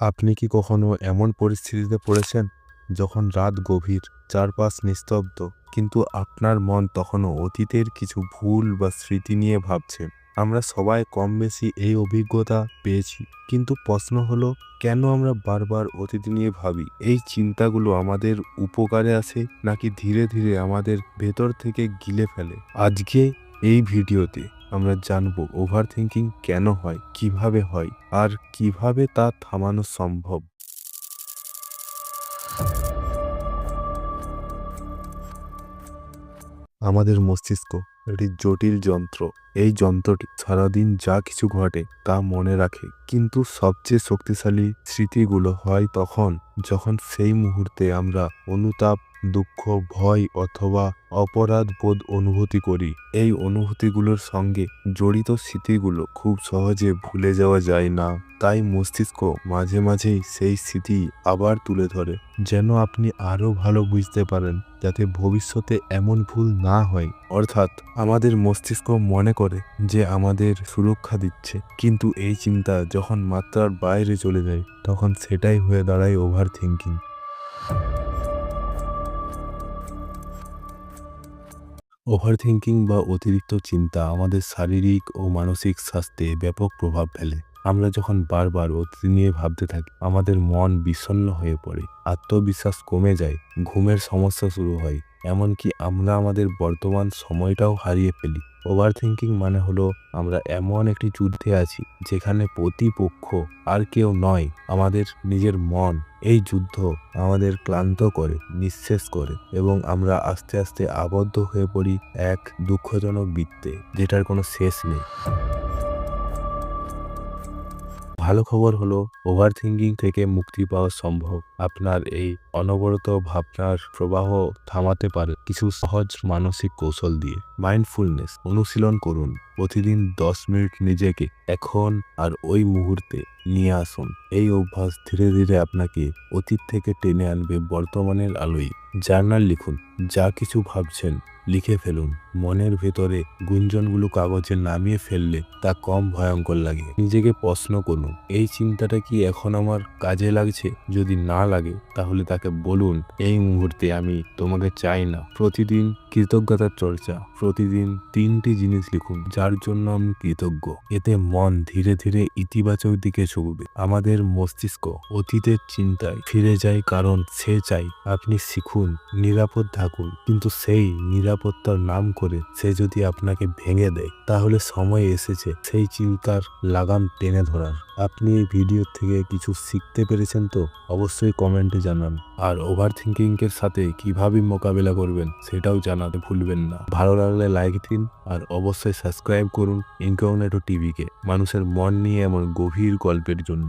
আপনি কি কখনো এমন পরিস্থিতিতে পড়েছেন যখন রাত গভীর, চারপাশ নিস্তব্ধ, কিন্তু আপনার মন তখনও অতীতের কিছু ভুল বা স্মৃতি নিয়ে ভাবছে? আমরা সবাই কম বেশি এই অভিজ্ঞতা পেয়েছি, কিন্তু প্রশ্ন হলো, কেন আমরা বারবার অতীত নিয়ে ভাবি? এই চিন্তাগুলো আমাদের উপকারে আসে নাকি ধীরে ধীরে আমাদের ভেতর থেকে গিলে ফেলে? আজকে এই ভিডিওতে আমরা জানব ওভার থিঙ্কিং কেন হয়, কীভাবে হয়, আর কীভাবে তা থামানো সম্ভব। আমাদের মস্তিষ্ক একটি জটিল যন্ত্র। এই যন্ত্রটি সারাদিন যা কিছু ঘটে তা মনে রাখে, কিন্তু সবচেয়ে শক্তিশালী স্মৃতিগুলো হয় তখন, যখন সেই মুহূর্তে আমরা অনুতাপ দুঃখ, ভয় অথবা অপরাধ বোধ অনুভূতি করি। এই অনুভূতিগুলোর সঙ্গে জড়িত স্মৃতিগুলো খুব সহজে ভুলে যাওয়া যায় না। তাই মস্তিষ্ক মাঝে মাঝেই সেই স্মৃতি আবার তুলে ধরে। যেন আপনি আরও ভালো বুঝতে পারেন, যাতে ভবিষ্যতে এমন ভুল না হয়। অর্থাৎ আমাদের মস্তিষ্ক মনে করে যে আমাদের সুরক্ষা দিচ্ছে, কিন্তু এই চিন্তা যখন মাত্রার বাইরে চলে যায়, তখন সেটাই হয়ে দাঁড়ায় ওভার থিঙ্কিং ওভার থিঙ্কিং বা অতিরিক্ত চিন্তা আমাদের শারীরিক ও মানসিক স্বাস্থ্যে ব্যাপক প্রভাব ফেলে। আমরা যখন বারবার অতীত নিয়ে ভাবতে থাকি, আমাদের মন বিষণ্ন হয়ে পড়ে, আত্মবিশ্বাস কমে যায়, ঘুমের সমস্যা শুরু হয় এমনকি আমরা আমাদের বর্তমান সময়টাও হারিয়ে ফেলি। ওভার থিঙ্কিং মানে হলো আমরা এমন একটি যুদ্ধে আছি, যেখানে প্রতিপক্ষ আর কেউ নয়, আমাদের নিজের মন। এই যুদ্ধ আমাদের ক্লান্ত করে, নিঃশেষ করে এবং আমরা আস্তে আস্তে আবদ্ধ হয়ে পড়ি এক দুঃখজনক বৃত্তে, যেটার কোনো শেষ নেই। ভালো খবর হলো ওভার থিঙ্কিং থেকে মুক্তি পাওয়া সম্ভব। আপনার এই অনবরত ভাবনার প্রবাহ থামাতে পারে কিছু সহজ মানসিক কৌশল দিয়ে। মাইন্ডফুলনেস অনুশীলন করুন। প্রতিদিন দশ মিনিট নিজেকে এখন আর ওই মুহূর্তে নিয়ে আসুন। এই অভ্যাস ধীরে ধীরে আপনাকে অতীত থেকে টেনে আনবে বর্তমানের আলোয়। জার্নাল লিখুন, যা কিছু ভাবছেন লিখে ফেলুন। মনের ভেতরে গুঞ্জনগুলো কাগজে নামিয়ে ফেললে তা কম ভয়ঙ্কর লাগে। নিজেকে প্রশ্ন করুন, এই চিন্তাটা কি এখন আমার কাজে লাগছে? যদি না লাগে, তাহলে তাকে বলুন, এই মুহূর্তে আমি তোমাকে চাই না। প্রতিদিন কৃতজ্ঞতার চর্চা, প্রতিদিন তিনটি জিনিস লিখুন, যার জন্য আমি কৃতজ্ঞ। এতে মন ধীরে ধীরে ইতিবাচক দিকে ঝুঁকবে আমাদের মস্তিষ্ক অতীতের চিন্তায় ফিরে যায় কারণ সে চাই আপনি শিখুন, নিরাপদ থাকুন। কিন্তু সেই নিরাপত্তার নাম করে সে যদি আপনাকে ভেঙে দেয়, তাহলে সময় এসেছে সেই চিন্তার লাগাম টেনে ধরার। আপনি এই ভিডিও থেকে কিছু শিখতে পেরেছেন তো অবশ্যই কমেন্টে জানান। আর ওভার থিঙ্কিংয়ের সাথে কীভাবে মোকাবেলা করবেন সেটাও জানাতে ভুলবেন না। ভালো লাগলে লাইক দিন আর অবশ্যই সাবস্ক্রাইব করুন ইনকাউনেটো টিভিকে। মানুষের মন নিয়ে এমন গভীর গল্পের জন্য।